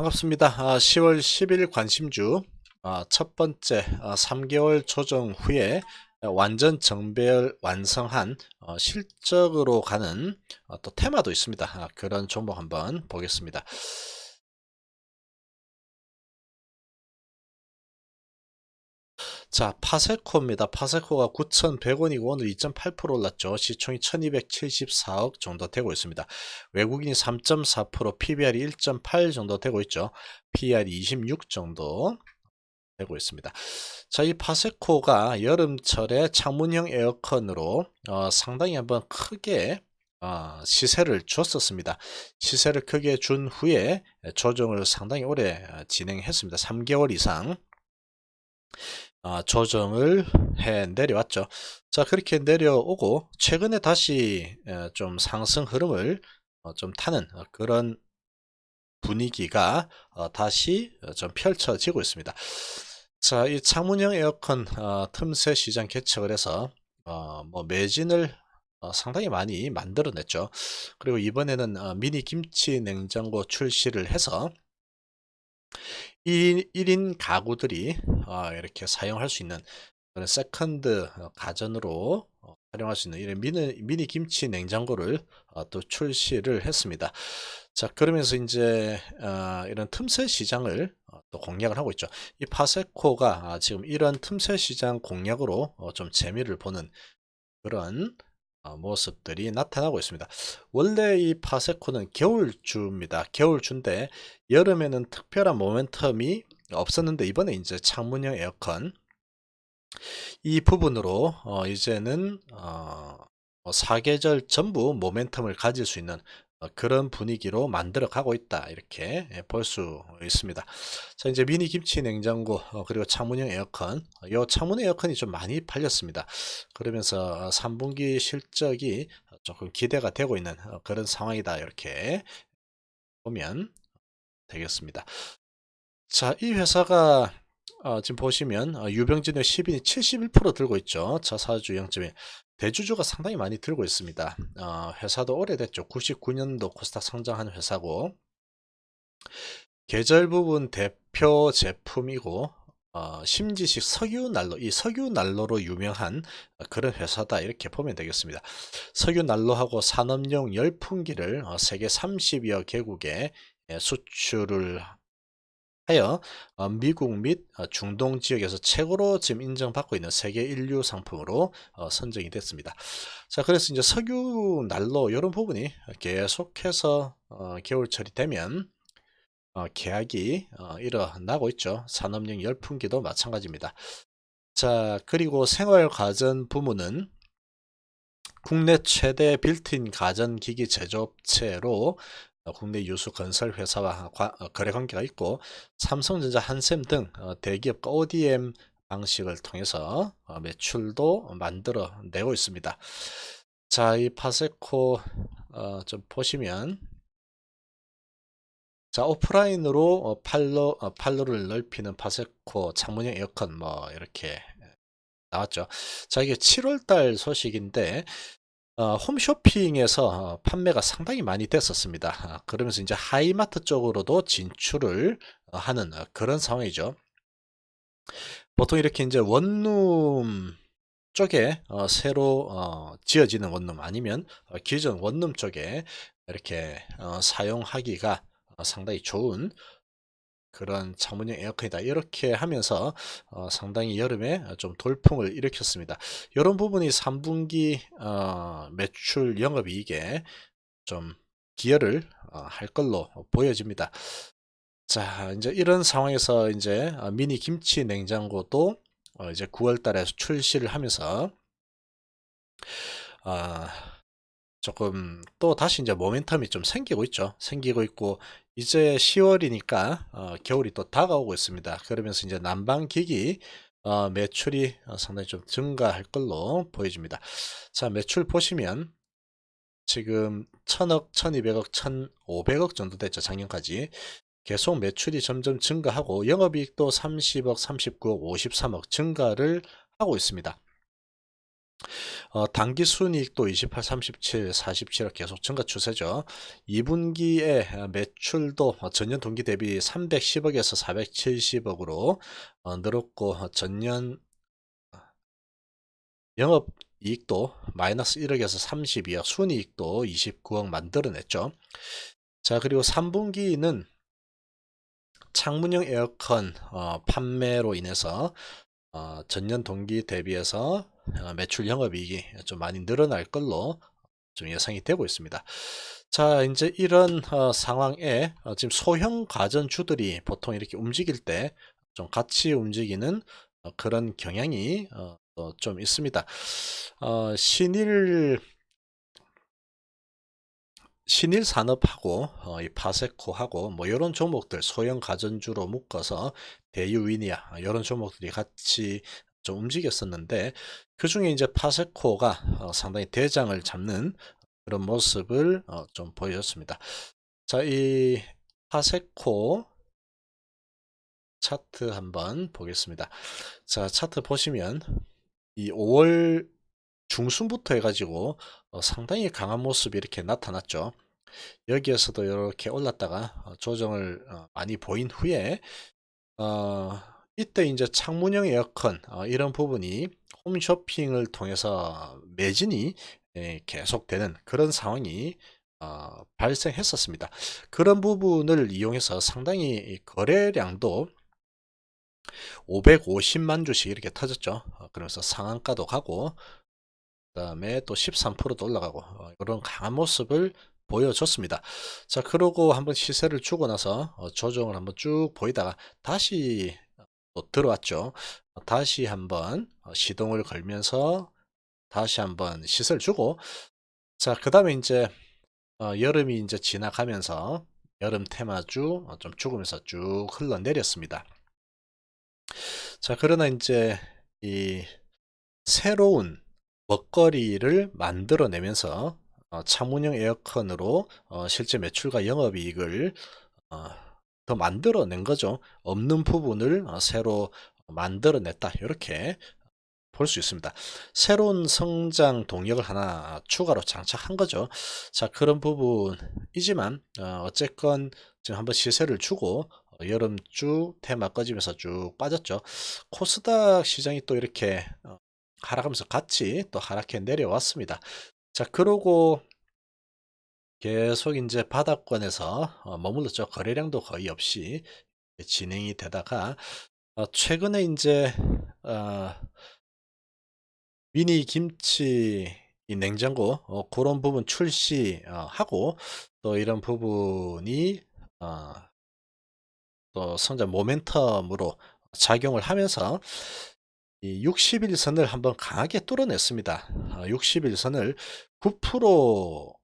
반갑습니다. 아, 10월 10일 관심주 아, 첫 번째 아, 3개월 조정 후에 완전 정배열 완성한 어, 실적으로 가는 어, 또 테마도 있습니다. 아, 그런 종목 한번 보겠습니다. 자, 파세코입니다. 파세코가 9,100원이고 오늘 2.8% 올랐죠. 시총이 1,274억 정도 되고 있습니다. 외국인이 3.4%, PBR이 1.8 정도 되고 있죠. PR이 26 정도 되고 있습니다. 자, 이 파세코가 여름철에 창문형 에어컨으로 어, 상당히 한번 크게 어, 시세를 줬었습니다. 시세를 크게 준 후에 조정을 상당히 오래 어, 진행했습니다. 3개월 이상. 아, 조정을 해 내려왔죠. 자, 그렇게 내려오고 최근에 다시 에, 좀 상승 흐름을 어, 좀 타는 어, 그런 분위기가 어, 다시 어, 좀 펼쳐지고 있습니다. 자, 이 창문형 에어컨 어, 틈새 시장 개척을 해서 어, 뭐 매진을 어, 상당히 많이 만들어냈죠. 그리고 이번에는 어, 미니 김치 냉장고 출시를 해서 1인 가구들이 어, 이렇게 사용할 수 있는 그런 세컨드 어, 가전으로 어, 활용할 수 있는 이런 미니, 미니 김치 냉장고를 어, 또 출시를 했습니다. 자, 그러면서 이제 어, 이런 틈새 시장을 어, 또 공략을 하고 있죠. 이 파세코가 아, 지금 이런 틈새 시장 공략으로 어, 좀 재미를 보는 그런 어, 모습들이 나타나고 있습니다. 원래 이 파세코는 겨울주입니다. 겨울주인데 여름에는 특별한 모멘텀이 없었는데 이번에 이제 창문형 에어컨 이 부분으로 어, 이제는 어, 뭐 사계절 전부 모멘텀을 가질 수 있는 어, 그런 분위기로 만들어 가고 있다 이렇게 예, 볼수 있습니다. 자 이제 미니 김치 냉장고 어, 그리고 창문형 에어컨 이 창문 에어컨이 좀 많이 팔렸습니다. 그러면서 3분기 실적이 조금 기대가 되고 있는 어, 그런 상황이다 이렇게 보면 되겠습니다. 자, 이 회사가 어, 지금 보시면 어, 유병진의 10인이 71% 들고 있죠. 자사주 0.1. 대주주가 상당히 많이 들고 있습니다. 어, 회사도 오래됐죠. 99년도 코스닥 상장한 회사고 계절 부분 대표 제품이고 어, 심지식 석유 난로, 이 석유 난로로 유명한 그런 회사다 이렇게 보면 되겠습니다. 석유 난로하고 산업용 열풍기를 어, 세계 30여 개국에 예, 수출을 하여 어, 미국 및 어, 중동 지역에서 최고로 지금 인정받고 있는 세계 인류 상품으로 어, 선정이 됐습니다. 자, 그래서 이제 석유 난로 이런 부분이 계속해서 겨울철이 되면 계약이 일어나고 있죠. 산업용 열풍기도 마찬가지입니다. 자, 그리고 생활가전 부문은 국내 최대 빌트인 가전기기 제조업체로 어, 국내 유수 건설 회사와 어, 거래 관계가 있고 삼성전자, 한샘 등 어, 대기업과 ODM 방식을 통해서 매출도 만들어 내고 있습니다. 자, 이 파세코 좀 보시면 자, 오프라인으로 팔로 팔로를 넓히는 파세코 창문형 에어컨 뭐 이렇게 나왔죠. 자, 이게 7월 달 소식인데 어, 홈쇼핑에서 어, 판매가 상당히 많이 됐었습니다. 아, 그러면서 이제 하이마트 쪽으로도 진출을 어, 하는 어, 그런 상황이죠. 보통 이렇게 이제 원룸 쪽에 어, 새로 어, 지어지는 원룸 아니면 어, 기존 원룸 쪽에 이렇게 어, 사용하기가 어, 상당히 좋은 그런 창문형 에어컨이다. 이렇게 하면서 어, 상당히 여름에 좀 돌풍을 일으켰습니다. 이런 부분이 3분기 어, 매출 영업이익에 좀 기여를 어, 할 걸로 보여집니다. 자, 이제 이런 상황에서 이제 어, 미니 김치 냉장고도 어, 이제 9월 달에 출시를 하면서 아, 조금 또 다시 이제 모멘텀이 좀 생기고 있죠. 생기고 있고 이제 10월이니까 어, 겨울이 또 다가오고 있습니다. 그러면서 이제 난방기기 어, 매출이 어, 상당히 좀 증가할 걸로 보여집니다. 자 매출 보시면 지금 1000억, 1200억, 1500억 정도 됐죠. 작년까지. 계속 매출이 점점 증가하고 영업이익도 30억, 39억, 53억 증가를 하고 있습니다. 어, 당기 순이익도 28, 37, 47로 계속 증가 추세죠. 2분기에 매출도 전년 동기 대비 310억에서 470억으로 어, 늘었고 전년 영업 이익도 마이너스 1억에서 32억, 순이익도 29억 만들어냈죠. 자, 그리고 3분기는 창문형 에어컨 어, 판매로 인해서 어, 전년 동기 대비해서 어, 매출 영업이익이 좀 많이 늘어날 걸로 좀 예상이 되고 있습니다. 자, 이제 이런 어, 상황에 어, 지금 소형 가전주들이 보통 이렇게 움직일 때 좀 같이 움직이는 어, 그런 경향이 어, 또좀 있습니다. 어, 신일 신일 산업하고 어, 이 파세코하고 뭐 이런 종목들 소형 가전주로 묶어서 대유위니아 이런 종목들이 같이 좀 움직였었는데 그 중에 이제 파세코가 어, 상당히 대장을 잡는 그런 모습을 어, 좀 보여줬습니다. 자, 이 파세코 차트 한번 보겠습니다. 자, 차트 보시면 이 5월 중순부터 해가지고 어, 상당히 강한 모습이 이렇게 나타났죠. 여기에서도 이렇게 올랐다가 어, 조정을 어, 많이 보인 후에 어, 이때 이제 창문형 에어컨 어, 이런 부분이 홈쇼핑을 통해서 매진이 예, 계속되는 그런 상황이 어, 발생했었습니다. 그런 부분을 이용해서 상당히 이 거래량도 550만 주씩 이렇게 터졌죠. 어, 그러면서 상한가도 가고 그 다음에 또 13%도 올라가고 어, 이런 강한 모습을 보여줬습니다. 자 그러고 한번 시세를 주고 나서 어, 조정을 한번 쭉 보이다가 다시 또 들어왔죠. 어, 다시 한번 어, 시동을 걸면서 다시 한번 시세를 주고 자 그 다음에 이제 어, 여름이 이제 지나가면서 여름 테마주 어, 좀 죽으면서 쭉 흘러내렸습니다. 자, 그러나 이제 이 새로운 먹거리를 만들어내면서 어, 창문형 에어컨으로 어, 실제 매출과 영업이익을 어, 더 만들어낸 거죠. 없는 부분을 어, 새로 만들어냈다. 이렇게 볼 수 있습니다. 새로운 성장 동력을 하나 추가로 장착한 거죠. 자, 그런 부분이지만 어, 어쨌건 지금 한번 시세를 주고 어, 여름 쭉 테마 꺼지면서 쭉 빠졌죠. 코스닥 시장이 또 이렇게 어, 하락하면서 같이 또 하락해 내려왔습니다. 자, 그러고 계속 이제 바닥권에서 어, 머물렀죠. 거래량도 거의 없이 진행이 되다가 어, 최근에 이제 어, 미니 김치 이 냉장고 어, 그런 부분 출시하고 또 이런 부분이 어, 또 성장 모멘텀으로 작용을 하면서 이 60일선을 한번 강하게 뚫어냈습니다. 60일선을 9%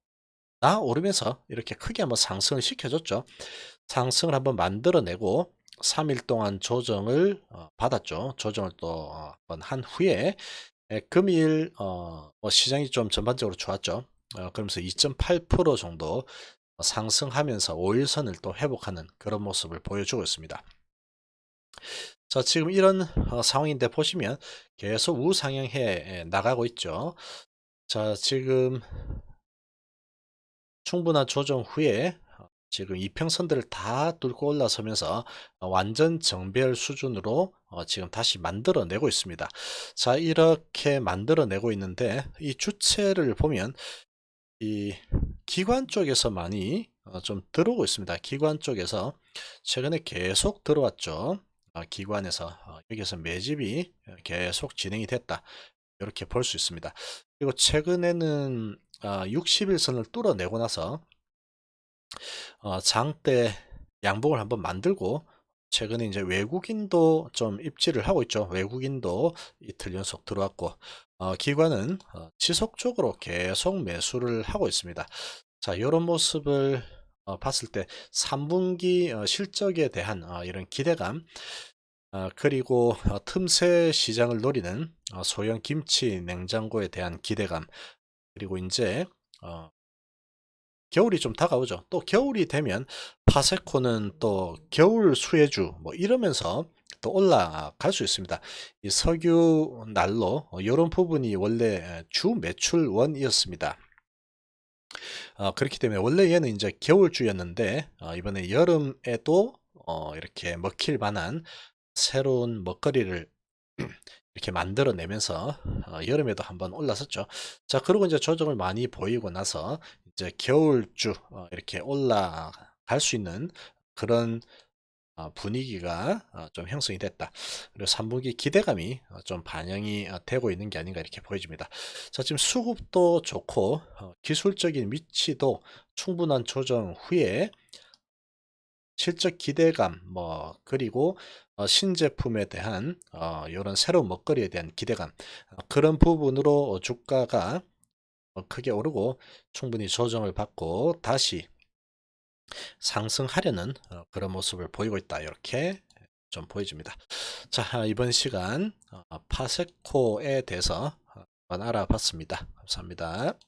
나 오르면서 이렇게 크게 한번 상승을 시켜줬죠. 상승을 한번 만들어내고 3일 동안 조정을 어, 받았죠. 조정을 또 한번 한 후에 에, 금일 어, 뭐 시장이 좀 전반적으로 좋았죠. 어, 그러면서 2.8% 정도 상승하면서 5일선을 또 회복하는 그런 모습을 보여주고 있습니다. 자, 지금 이런 어, 상황인데 보시면 계속 우상향해 나가고 있죠. 자, 지금 충분한 조정 후에 어, 지금 이평선들을 다 뚫고 올라서면서 어, 완전 정배열 수준으로 어, 지금 다시 만들어내고 있습니다. 자, 이렇게 만들어내고 있는데 이 주체를 보면 이 기관 쪽에서 많이 어, 좀 들어오고 있습니다. 기관 쪽에서 최근에 계속 들어왔죠. 어, 기관에서 어, 여기서 매집이 계속 진행이 됐다. 이렇게 볼 수 있습니다. 그리고 최근에는 60일선을 뚫어내고 나서 장대 양봉을 한번 만들고 최근에 이제 외국인도 좀 입지를 하고 있죠. 외국인도 이틀 연속 들어왔고 어, 기관은 어, 지속적으로 계속 매수를 하고 있습니다. 자, 이런 모습을 어, 봤을 때 3분기 어, 실적에 대한 어, 이런 기대감 어, 그리고 어, 틈새 시장을 노리는 어, 소형 김치 냉장고에 대한 기대감 그리고 이제 어, 겨울이 좀 다가오죠. 또 겨울이 되면 파세코는 또 겨울 수혜주 뭐 이러면서 또 올라갈 수 있습니다. 이 석유 난로 이런 부분이 원래 주 매출원이었습니다. 어, 그렇기 때문에 원래 얘는 이제 겨울주였는데 어, 이번에 여름에도 어, 이렇게 먹힐 만한 새로운 먹거리를 이렇게 만들어내면서 어, 여름에도 한번 올랐었죠. 자, 그리고 이제 조정을 많이 보이고 나서 이제 겨울주 어, 이렇게 올라갈 수 있는 그런 어, 분위기가 어, 좀 형성이 됐다. 그리고 3분기 기대감이 어, 좀 반영이 어, 되고 있는 게 아닌가 이렇게 보여집니다. 자, 지금 수급도 좋고 어, 기술적인 위치도 충분한 조정 후에 실적 기대감 뭐 그리고 어, 신제품에 대한 어, 이런 새로운 먹거리에 대한 기대감 어, 그런 부분으로 주가가 어, 크게 오르고 충분히 조정을 받고 다시 상승하려는 어, 그런 모습을 보이고 있다 이렇게 좀 보여집니다. 자 이번 시간 어, 파세코에 대해서 알아봤습니다. 감사합니다.